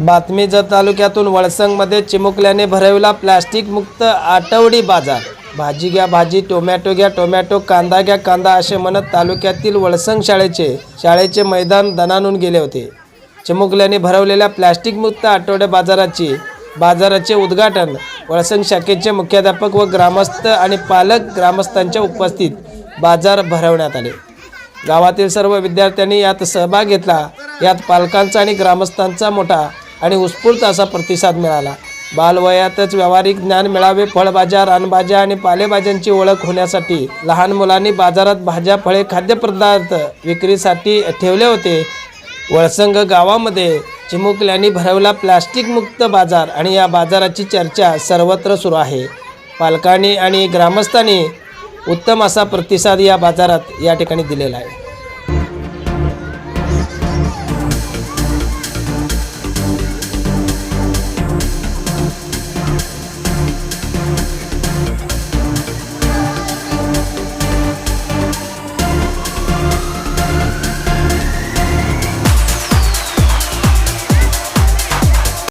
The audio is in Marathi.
बातमी जत तालुक्यातून वळसंगमध्ये चिमुकल्याने भरविला प्लॅस्टिकमुक्त आठवडी बाजार. भाजी घ्या भाजी टोमॅटो घ्या टोमॅटो कांदा घ्या कांदा असे म्हणत तालुक्यातील वळसंग शाळेचे शाळेचे मैदान दणानून गेले होते. चिमुकल्याने भरवलेल्या प्लॅस्टिकमुक्त आठवड्या आठवडे बाजाराची बाजाराचे उद्घाटन वळसंग शाखेचे मुख्याध्यापक व ग्रामस्थ आणि पालक ग्रामस्थांच्या उपस्थित बाजार भरवण्यात आले. गावातील सर्व विद्यार्थ्यांनी यात सहभाग घेतला. यात पालकांचा आणि ग्रामस्थांचा मोठा आणि उत्स्फूर्त असा प्रतिसाद मिळाला. बालवयातच व्यावहारिक ज्ञान मिळावे फळभाज्या रानभाज्या आणि पालेभाज्यांची ओळख होण्यासाठी लहान मुलांनी बाजारात भाज्या फळे खाद्यपदार्थ विक्रीसाठी ठेवले होते. वळसंग गावामध्ये चिमुकल्यांनी भरवला प्लास्टिकमुक्त बाजार आणि या बाजाराची चर्चा सर्वत्र सुरू आहे. पालकांनी आणि ग्रामस्थांनी उत्तम असा प्रतिसाद या बाजारात या ठिकाणी दिलेला आहे.